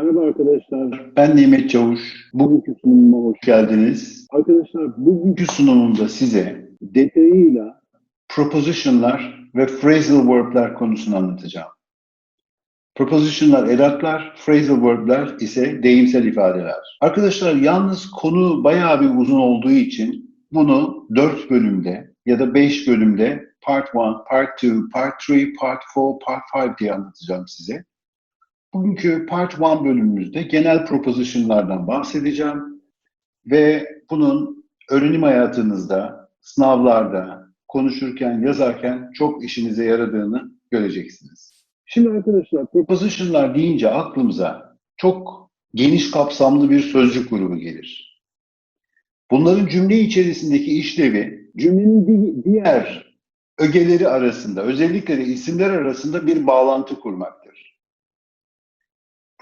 Merhaba arkadaşlar. Ben Nimet Çavuş. Bugünkü sunumuma hoş geldiniz. Arkadaşlar Bugünkü sunumumda size detayıyla propositionlar ve phrasal verb'ler konusunu anlatacağım. Propositionlar edatlar, phrasal verb'ler ise deyimsel ifadeler. Arkadaşlar yalnız konu bayağı bir uzun olduğu için bunu 4 bölümde ya da 5 bölümde part 1, part 2, part 3, part 4, part 5 diye anlatacağım size. Bugünkü part 1 bölümümüzde genel propositionlardan bahsedeceğim ve bunun öğrenim hayatınızda, sınavlarda, konuşurken, yazarken çok işinize yaradığını göreceksiniz. şimdi arkadaşlar pro- Propositionlar deyince aklımıza çok geniş kapsamlı bir sözcük grubu gelir. Bunların cümle içerisindeki işlevi cümlenin di- diğer diğer ögeleri arasında, özellikle de isimler arasında bir bağlantı kurmaktır.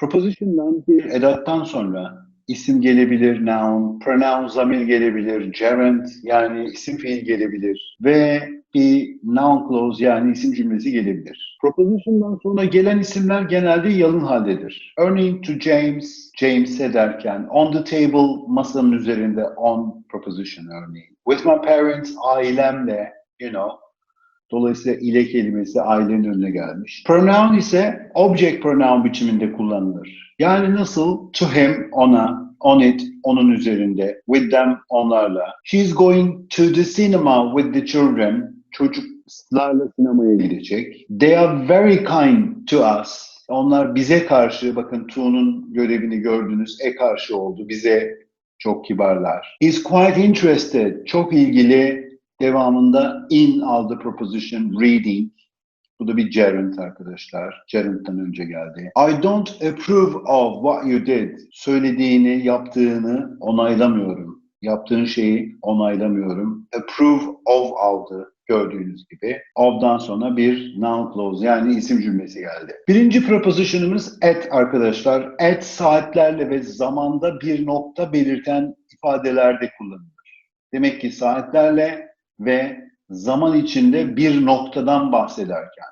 Proposition'dan Bir edattan sonra isim gelebilir, noun, pronoun zamir gelebilir, gerund yani isim fiil gelebilir ve bir noun clause yani isim cümlesi gelebilir. proposition'dan Sonra gelen isimler genelde yalın haldedir. Örneğin to James, James'e derken on the table, masanın üzerinde on proposition örneğin. With my parents, ailemle, you know, Dolayısıyla ile kelimesi ailenin önüne gelmiş. Pronoun ise object pronoun biçiminde kullanılır. Yani nasıl? To him, ona, on it, onun üzerinde, with them, onlarla. She's going to the cinema with the children. Çocuklarla sinemaya gidecek. They are very kind to us. Onlar bize karşı, bakın to'nun görevini gördünüz, e karşı oldu. Bize çok kibarlar. He's quite interested. Çok ilgili. Devamında in aldı proposition reading. Bu da bir gerund arkadaşlar. Gerund'dan önce geldi. I don't approve of what you did. Söylediğini, yaptığını onaylamıyorum. Yaptığın şeyi onaylamıyorum. Approve of aldı gördüğünüz gibi. Of'dan sonra bir noun clause yani isim cümlesi geldi. Birinci proposition'ımız at arkadaşlar. At saatlerle ve zamanda bir nokta belirten ifadelerde kullanılır. Demek ki saatlerle ve zaman içinde bir noktadan bahsederken.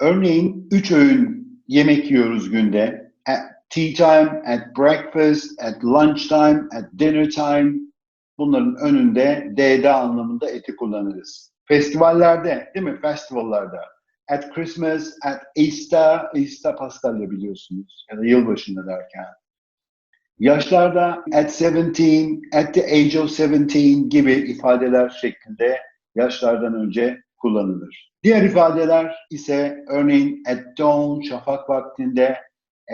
Örneğin üç öğün yemek yiyoruz günde. At tea time, at breakfast, at lunch time, at dinner time. Bunların önünde D'de anlamında eti kullanırız. Festivallerde değil mi? Festivallarda. At Christmas, at Easter, Easter paskalya biliyorsunuz. Ya da yılbaşında derken. Yaşlarda at 17, at the age of 17 gibi ifadeler şeklinde yaşlardan önce kullanılır. Diğer ifadeler ise örneğin at dawn, şafak vaktinde,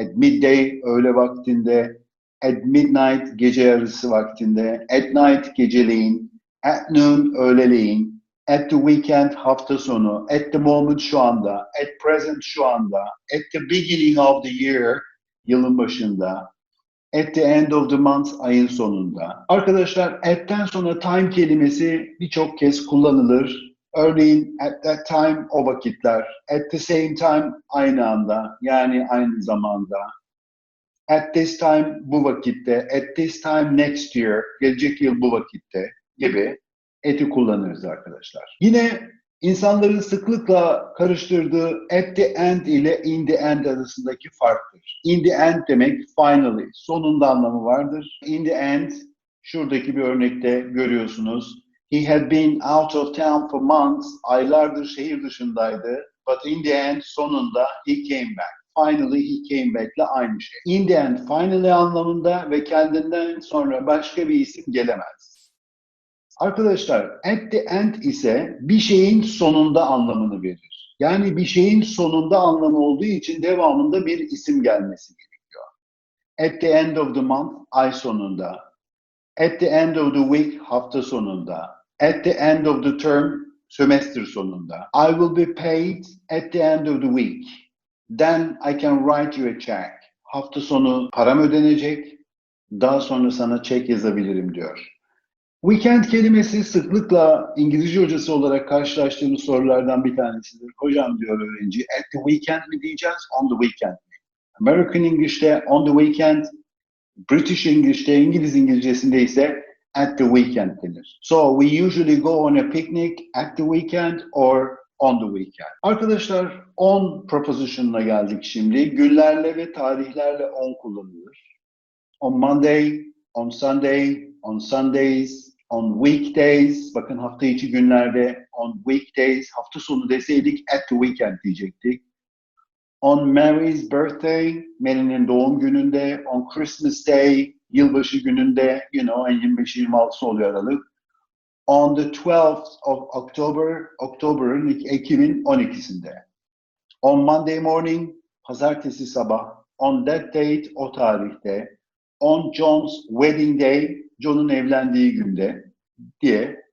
at midday, öğle vaktinde, at midnight, gece yarısı vaktinde, at night, geceleyin, at noon, öğleleyin, at the weekend, hafta sonu, at the moment, şu anda, at present, şu anda, at the beginning of the year, yılın başında, At the end of the month ayın sonunda. Arkadaşlar at'ten sonra time kelimesi birçok kez kullanılır. Örneğin at that time o vakitler. At the same time aynı anda yani aynı zamanda. At this time bu vakitte. At this time next year gelecek yıl bu vakitte gibi eti kullanırız arkadaşlar. Yine insanların sıklıkla karıştırdığı at the end ile in the end arasındaki farktır. In the end demek finally, sonunda anlamı vardır. In the end, şuradaki bir örnekte görüyorsunuz. He had been out of town for months, aylardır şehir dışındaydı. But in the end, sonunda he came back. Finally he came back ile aynı şey. In the end, finally anlamında ve kendinden sonra başka bir isim gelemez. Arkadaşlar at the end ise bir şeyin sonunda anlamını verir. Yani bir şeyin sonunda anlamı olduğu için devamında bir isim gelmesi gerekiyor. At the end of the month ay sonunda. At the end of the week hafta sonunda. At the end of the term sömestr sonunda. I will be paid at the end of the week. Then I can write you a check. Hafta sonu param ödenecek. Daha sonra sana çek yazabilirim diyor. Weekend kelimesi sıklıkla İngilizce hocası olarak karşılaştığımız sorulardan bir tanesidir. Hocam diyor öğrenci, at the weekend mi diyeceğiz, on the weekend mi? American English'te on the weekend, British English'te, İngiliz İngilizcesinde ise at the weekend denir. So we usually go on a picnic at the weekend or on the weekend. Arkadaşlar on proposition'ına geldik şimdi. Günlerle ve tarihlerle on kullanılır. On Monday, on Sunday, on Sundays, on weekdays. Bakın hafta içi günlerde on weekdays. Hafta sonu deseydik at the weekend diyecektik. On Mary's birthday, Mary'nin doğum gününde. On Christmas Day, yılbaşı gününde. You know, en 25-26 oluyor Aralık. On the 12th of October, October'ın Ekim'in 12'sinde. On Monday morning, pazartesi sabah. On that date, o tarihte. On John's wedding day, John'un evlendiği günde diye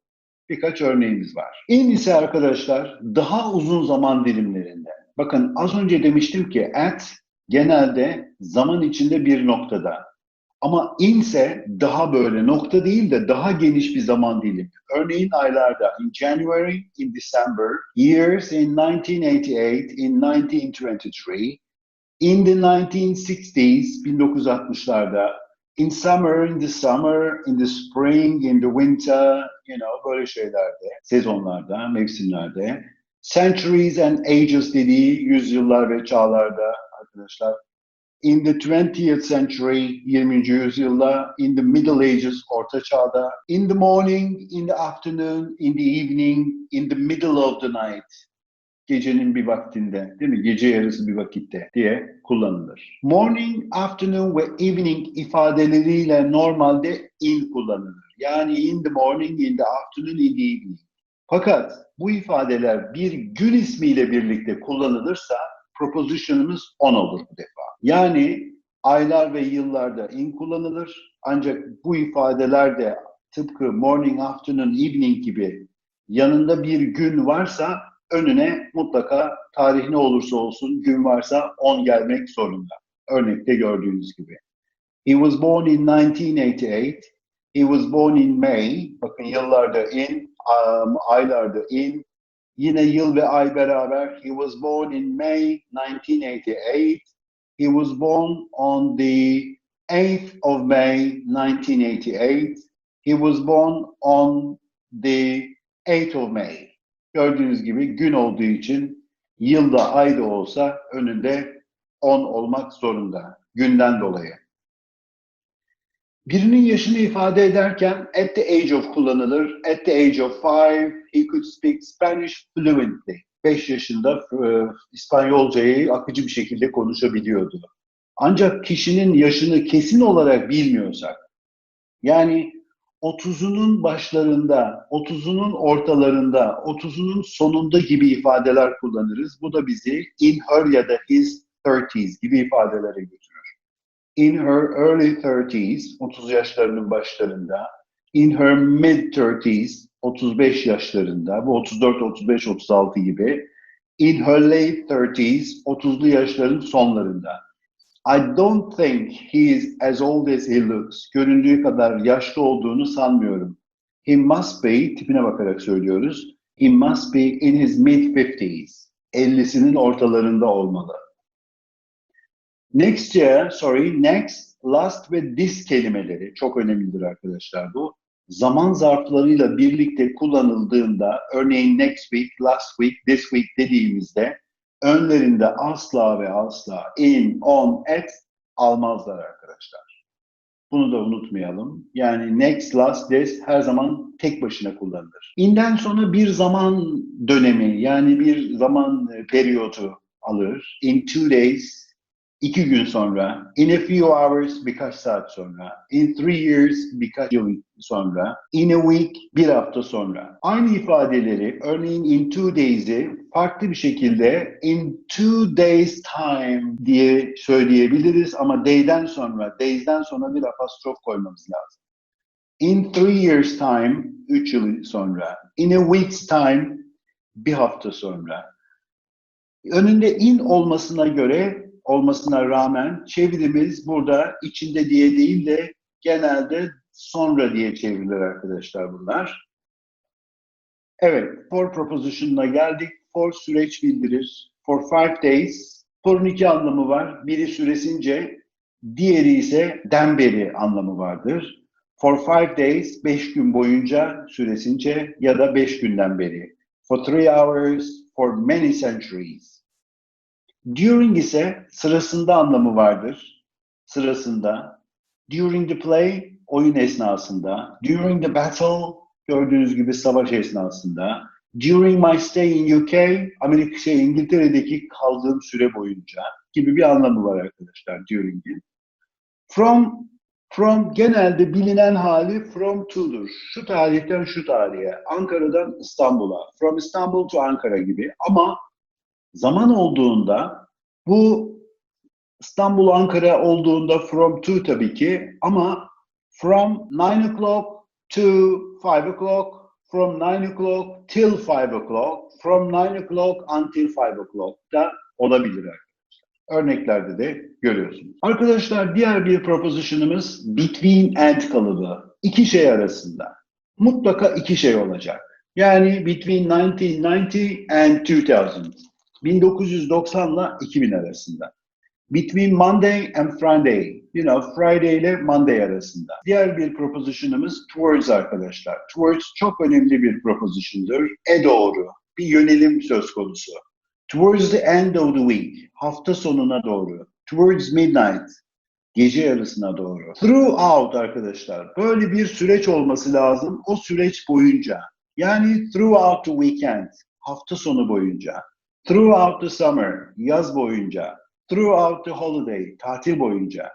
birkaç örneğimiz var. In ise arkadaşlar daha uzun zaman dilimlerinde. Bakın az önce demiştim ki at genelde zaman içinde bir noktada. Ama in ise daha böyle nokta değil de daha geniş bir zaman dilimi. Örneğin aylarda in January, in December, years in 1988, in 1923, in the 1960s, 1960'larda, in summer, in the summer, in the spring, in the winter, you know, böyle şeylerde, sezonlarda, mevsimlerde. Centuries and ages dediği yüzyıllar ve çağlarda arkadaşlar. In the 20th century, 20. yüzyılda, in the Middle Ages, Orta Çağ'da, in the morning, in the afternoon, in the evening, in the middle of the night, gecenin bir vaktinde, değil mi? Gece yarısı bir vakitte diye kullanılır. Morning, afternoon ve evening ifadeleriyle normalde in kullanılır. Yani in the morning, in the afternoon, in the evening. Fakat bu ifadeler bir gün ismiyle birlikte kullanılırsa proposition'ımız on olur bu defa. Yani aylar ve yıllarda in kullanılır. Ancak bu ifadeler de tıpkı morning, afternoon, evening gibi yanında bir gün varsa önüne mutlaka tarih ne olursa olsun gün varsa on gelmek zorunda. Örnekte gördüğünüz gibi. He was born in 1988. He was born in May. Bakın yıllarda in, um, aylarda in. Yine yıl ve ay beraber. He was born in May 1988. He was born on the 8th of May 1988. He was born on the 8th of May. Gördüğünüz gibi gün olduğu için yılda ayda olsa önünde 10 olmak zorunda. Günden dolayı. Birinin yaşını ifade ederken at the age of kullanılır. At the age of five, he could speak Spanish fluently. 5 yaşında e, İspanyolcayı akıcı bir şekilde konuşabiliyordu. Ancak kişinin yaşını kesin olarak bilmiyorsak, yani 30'unun başlarında, 30'unun ortalarında, 30'unun sonunda gibi ifadeler kullanırız. Bu da bizi in her ya da his 30s gibi ifadelere götürür. In her early 30s, 30 yaşlarının başlarında, in her mid 30s, 35 yaşlarında, bu 34, 35, 36 gibi, in her late 30s, 30'lu yaşların sonlarında. I don't think he is as old as he looks. Göründüğü kadar yaşlı olduğunu sanmıyorum. He must be, tipine bakarak söylüyoruz, he must be in his mid 50s. 50'sinin ortalarında olmalı. Next year, sorry, next, last ve this kelimeleri çok önemlidir arkadaşlar bu. Zaman zarflarıyla birlikte kullanıldığında, örneğin next week, last week, this week dediğimizde önlerinde asla ve asla in, on, at almazlar arkadaşlar. Bunu da unutmayalım. Yani next, last, this her zaman tek başına kullanılır. In'den sonra bir zaman dönemi yani bir zaman e, periyodu alır. In two days, iki gün sonra, in a few hours birkaç saat sonra, in three years birkaç yıl sonra, in a week bir hafta sonra. Aynı ifadeleri örneğin in two days'i farklı bir şekilde in two days time diye söyleyebiliriz ama day'den sonra, days'den sonra bir apostrof koymamız lazım. In three years time, üç yıl sonra. In a week's time, bir hafta sonra. Önünde in olmasına göre olmasına rağmen çevirimiz burada içinde diye değil de genelde sonra diye çevrilir arkadaşlar bunlar. Evet, for proposition'ına geldik. For süreç bildirir. For five days. For'un iki anlamı var. Biri süresince, diğeri ise den beri anlamı vardır. For five days, beş gün boyunca süresince ya da beş günden beri. For three hours, for many centuries. During ise sırasında anlamı vardır. Sırasında. During the play, oyun esnasında. During the battle, gördüğünüz gibi savaş esnasında. During my stay in UK, Amerika şey İngiltere'deki kaldığım süre boyunca gibi bir anlamı var arkadaşlar during'in. From from genelde bilinen hali from to'dur. Şu tarihten şu tarihe, Ankara'dan İstanbul'a, from Istanbul to Ankara gibi ama zaman olduğunda bu İstanbul Ankara olduğunda from to tabii ki ama from 9 o'clock to 5 o'clock, from 9 o'clock till 5 o'clock, from 9 o'clock until 5 o'clock da olabilir. Örneklerde de görüyorsunuz. Arkadaşlar diğer bir proposition'ımız between and kalıbı. İki şey arasında. Mutlaka iki şey olacak. Yani between 1990 and 2000. 1990 ile 2000 arasında. Between Monday and Friday. You know, Friday ile Monday arasında. Diğer bir proposition'ımız towards arkadaşlar. Towards çok önemli bir proposition'dır. E doğru. Bir yönelim söz konusu. Towards the end of the week. Hafta sonuna doğru. Towards midnight. Gece yarısına doğru. Throughout arkadaşlar. Böyle bir süreç olması lazım. O süreç boyunca. Yani throughout the weekend. Hafta sonu boyunca. Throughout the summer. Yaz boyunca. Throughout the holiday. Tatil boyunca.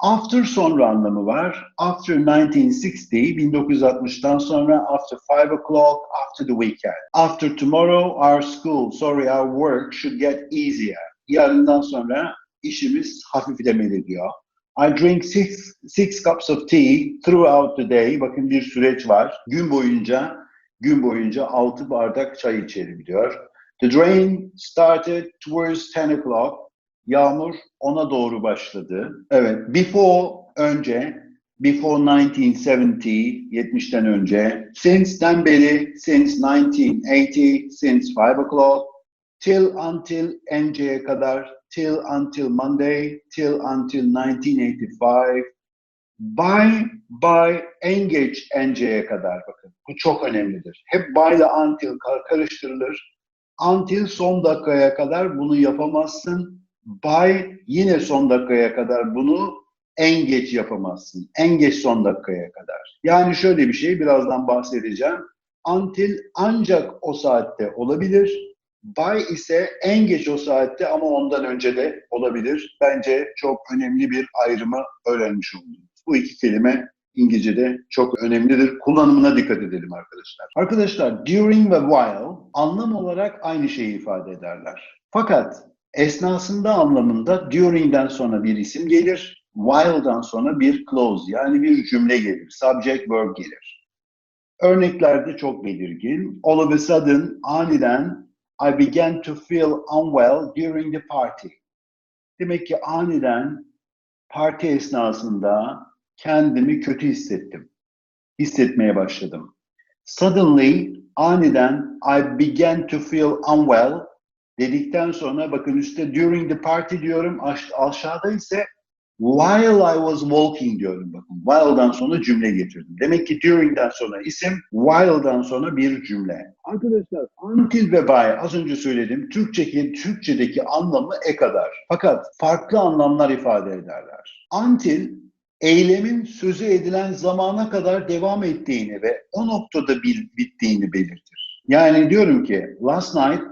After sonra anlamı var. After 1960, 1960'tan sonra after 5 o'clock, after the weekend. After tomorrow, our school, sorry, our work should get easier. Yarından sonra işimiz hafiflemeli diyor. I drink six, six cups of tea throughout the day. Bakın bir süreç var. Gün boyunca gün boyunca 6 bardak çay içerim diyor. The rain started towards 10 o'clock. Yağmur ona doğru başladı. Evet, before önce, before 1970, 70'ten önce, since'den beri, since 1980, since 5 o'clock, till until NC'ye kadar, till until Monday, till until 1985, by, by en geç NC'ye kadar bakın. Bu çok önemlidir. Hep by ile until kar- karıştırılır. Until son dakikaya kadar bunu yapamazsın. By yine son dakikaya kadar bunu en geç yapamazsın. En geç son dakikaya kadar. Yani şöyle bir şey birazdan bahsedeceğim. Until ancak o saatte olabilir. By ise en geç o saatte ama ondan önce de olabilir. Bence çok önemli bir ayrımı öğrenmiş oldunuz. Bu iki kelime İngilizce'de çok önemlidir. Kullanımına dikkat edelim arkadaşlar. Arkadaşlar during ve while anlam olarak aynı şeyi ifade ederler. Fakat esnasında anlamında during'den sonra bir isim gelir. While'dan sonra bir clause yani bir cümle gelir. Subject verb gelir. Örneklerde çok belirgin. All of a sudden, aniden I began to feel unwell during the party. Demek ki aniden parti esnasında kendimi kötü hissettim. Hissetmeye başladım. Suddenly, aniden I began to feel unwell dedikten sonra bakın üstte during the party diyorum aş- aşağıda ise while I was walking diyorum bakın. While'dan sonra cümle getirdim. Demek ki during'den sonra isim, while'dan sonra bir cümle. Arkadaşlar Until ve by az önce söyledim. Türkçedeki, Türkçedeki anlamı e kadar. Fakat farklı anlamlar ifade ederler. Until eylemin sözü edilen zamana kadar devam ettiğini ve o noktada bittiğini belirtir. Yani diyorum ki last night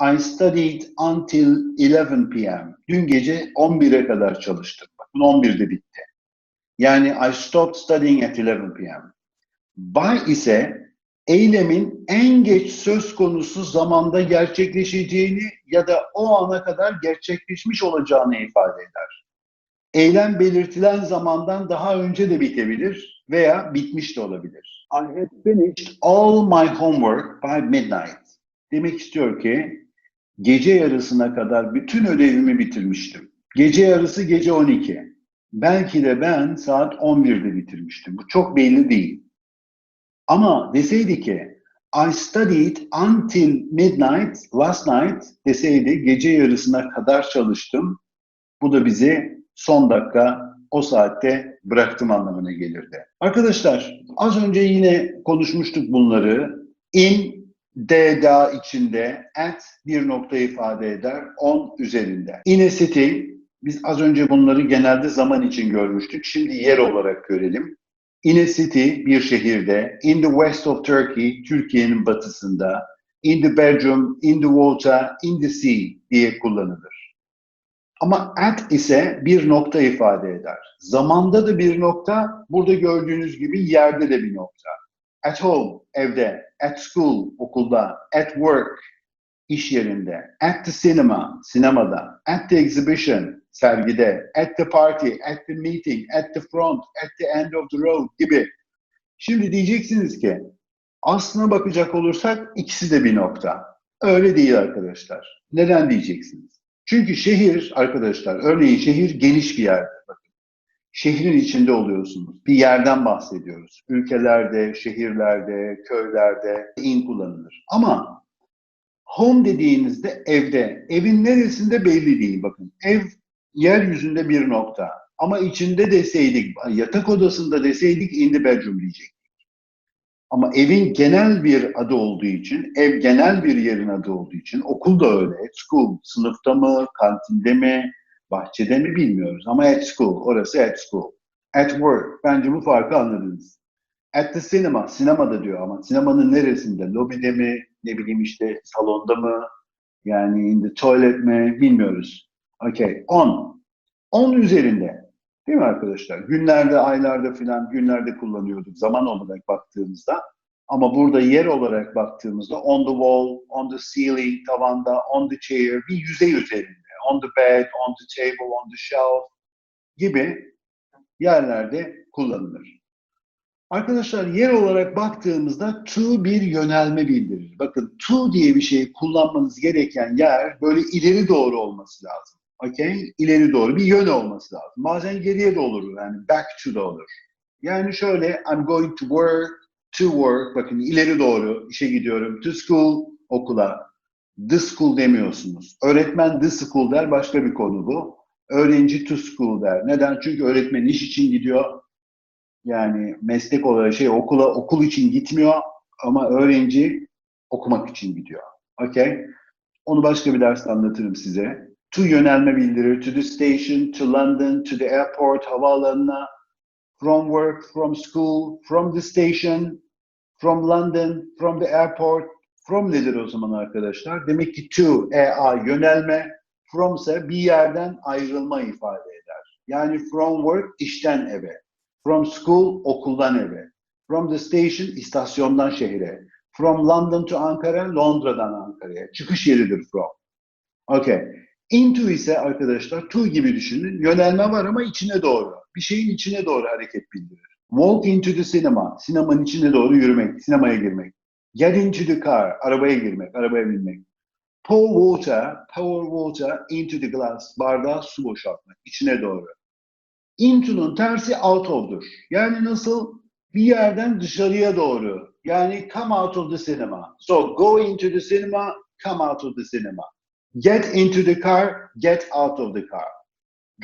I studied until 11 p.m. Dün gece 11'e kadar çalıştım. Bakın 11'de bitti. Yani I stopped studying at 11 p.m. By ise eylemin en geç söz konusu zamanda gerçekleşeceğini ya da o ana kadar gerçekleşmiş olacağını ifade eder. Eylem belirtilen zamandan daha önce de bitebilir veya bitmiş de olabilir. I had finished All my homework by midnight. Demek istiyor ki gece yarısına kadar bütün ödevimi bitirmiştim. Gece yarısı gece 12. Belki de ben saat 11'de bitirmiştim. Bu çok belli değil. Ama deseydi ki I studied until midnight last night deseydi gece yarısına kadar çalıştım. Bu da bizi son dakika o saatte bıraktım anlamına gelirdi. Arkadaşlar az önce yine konuşmuştuk bunları. In D da içinde, at bir nokta ifade eder, on üzerinde. In a city, biz az önce bunları genelde zaman için görmüştük. Şimdi yer olarak görelim. In a city, bir şehirde, in the west of Turkey, Türkiye'nin batısında, in the bedroom, in the water, in the sea diye kullanılır. Ama at ise bir nokta ifade eder. Zamanda da bir nokta, burada gördüğünüz gibi yerde de bir nokta. At home, evde. At school, okulda. At work, iş yerinde. At the cinema, sinemada. At the exhibition, sergide. At the party, at the meeting, at the front, at the end of the road gibi. Şimdi diyeceksiniz ki aslına bakacak olursak ikisi de bir nokta. Öyle değil arkadaşlar. Neden diyeceksiniz? Çünkü şehir arkadaşlar, örneğin şehir geniş bir yer. Bakın, şehrin içinde oluyorsunuz. Bir yerden bahsediyoruz. Ülkelerde, şehirlerde, köylerde in kullanılır. Ama home dediğinizde evde, evin neresinde belli değil. Bakın ev yeryüzünde bir nokta. Ama içinde deseydik, yatak odasında deseydik in the bedroom diyecek. Ama evin genel bir adı olduğu için, ev genel bir yerin adı olduğu için, okul da öyle. School, sınıfta mı, kantinde mi, bahçede mi bilmiyoruz. Ama at school, orası at school. At work, bence bu farkı anladınız. At the cinema, sinemada diyor ama sinemanın neresinde? Lobide mi, ne bileyim işte salonda mı, yani in the toilet mi bilmiyoruz. Okay, on. On üzerinde. Değil mi arkadaşlar? Günlerde, aylarda filan günlerde kullanıyorduk zaman olarak baktığımızda. Ama burada yer olarak baktığımızda on the wall, on the ceiling, tavanda, on the chair, bir yüzey üzerinde. On the bed, on the table, on the shelf gibi yerlerde kullanılır. Arkadaşlar yer olarak baktığımızda to bir yönelme bildirir. Bakın to diye bir şeyi kullanmanız gereken yer böyle ileri doğru olması lazım. Okay? İleri doğru bir yön olması lazım. Bazen geriye de olur yani back to da olur. Yani şöyle I'm going to work, to work bakın ileri doğru işe gidiyorum. To school okula. The school demiyorsunuz. Öğretmen the school der başka bir konu bu. Öğrenci to school der. Neden? Çünkü öğretmen iş için gidiyor. Yani meslek olarak şey okula okul için gitmiyor ama öğrenci okumak için gidiyor. Okay? Onu başka bir derste anlatırım size. To yönelme bildirir. To the station, to London, to the airport, havaalanına. From work, from school, from the station, from London, from the airport. From nedir o zaman arkadaşlar? Demek ki to, e-a yönelme. From ise bir yerden ayrılma ifade eder. Yani from work işten eve. From school okuldan eve. From the station istasyondan şehre. From London to Ankara, Londra'dan Ankara'ya. Çıkış yeridir from. Okay. Into ise arkadaşlar to gibi düşünün. Yönelme var ama içine doğru. Bir şeyin içine doğru hareket bildirir. Walk into the cinema. Sinemanın içine doğru yürümek, sinemaya girmek. Get into the car. Arabaya girmek, arabaya binmek. Pour water, pour water into the glass. Bardağa su boşaltmak, içine doğru. Into'nun tersi out of'dur. Yani nasıl? Bir yerden dışarıya doğru. Yani come out of the cinema. So go into the cinema, come out of the cinema. Get into the car, get out of the car.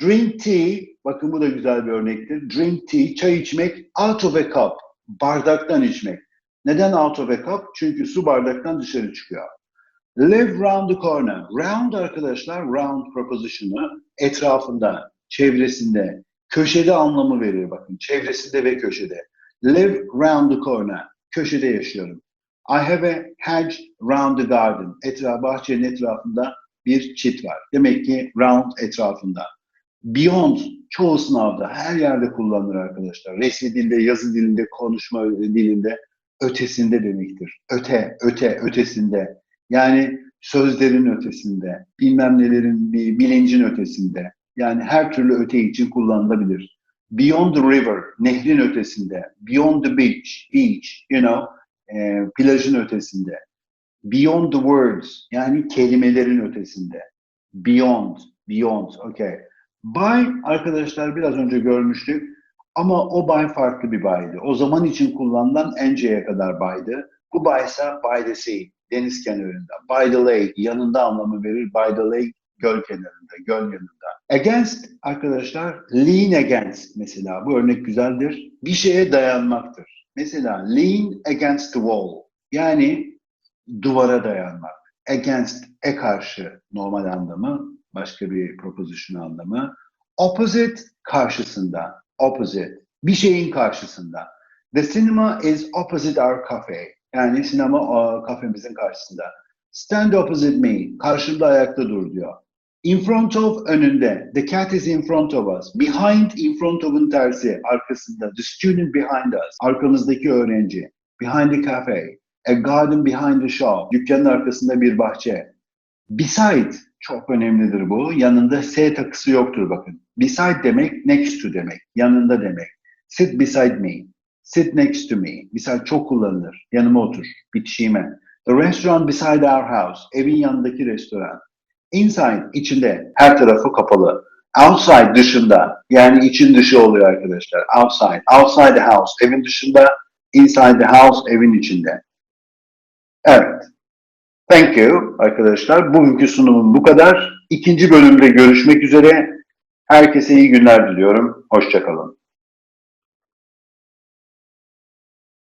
Drink tea, bakın bu da güzel bir örnektir. Drink tea, çay içmek, out of a cup, bardaktan içmek. Neden out of a cup? Çünkü su bardaktan dışarı çıkıyor. Live round the corner. Round arkadaşlar, round proposition'ı etrafında, çevresinde, köşede anlamı veriyor bakın. Çevresinde ve köşede. Live round the corner. Köşede yaşıyorum. I have a hedge round the garden. Etraf, bahçenin etrafında bir çit var. Demek ki round etrafında. Beyond çoğu sınavda her yerde kullanılır arkadaşlar. Resmi dilde, yazı dilinde, konuşma dilinde ötesinde demektir. Öte, öte, ötesinde. Yani sözlerin ötesinde, bilmem nelerin, bir bilincin ötesinde. Yani her türlü öte için kullanılabilir. Beyond the river, nehrin ötesinde. Beyond the beach, beach, you know, e, plajın ötesinde. Beyond the words, yani kelimelerin ötesinde. Beyond, beyond, okay. By arkadaşlar biraz önce görmüştük ama o by farklı bir by'dı. O zaman için kullanılan ence'ye kadar by'dı. Bu by ise by the sea, deniz kenarında. By the lake, yanında anlamı verir. By the lake, göl kenarında, göl yanında. Against arkadaşlar, lean against mesela. Bu örnek güzeldir. Bir şeye dayanmaktır. Mesela lean against the wall. Yani duvara dayanmak. Against, e karşı normal anlamı, başka bir proposition anlamı. Opposite, karşısında. Opposite, bir şeyin karşısında. The cinema is opposite our cafe. Yani sinema o, kafemizin karşısında. Stand opposite me, karşımda ayakta dur diyor. In front of, önünde. The cat is in front of us. Behind, in front of'un tersi, arkasında. The student behind us, arkamızdaki öğrenci. Behind the cafe. A garden behind the shop. Dükkanın arkasında bir bahçe. Beside çok önemlidir bu. Yanında S takısı yoktur bakın. Beside demek next to demek. Yanında demek. Sit beside me. Sit next to me. Beside çok kullanılır. Yanıma otur. Bitişime. The restaurant beside our house. Evin yanındaki restoran. Inside içinde. Her tarafı kapalı. Outside dışında. Yani için dışı oluyor arkadaşlar. Outside. Outside the house. Evin dışında. Inside the house. Evin içinde. Evet. Thank you arkadaşlar. Bugünkü sunumum bu kadar. İkinci bölümde görüşmek üzere. Herkese iyi günler diliyorum. Hoşçakalın.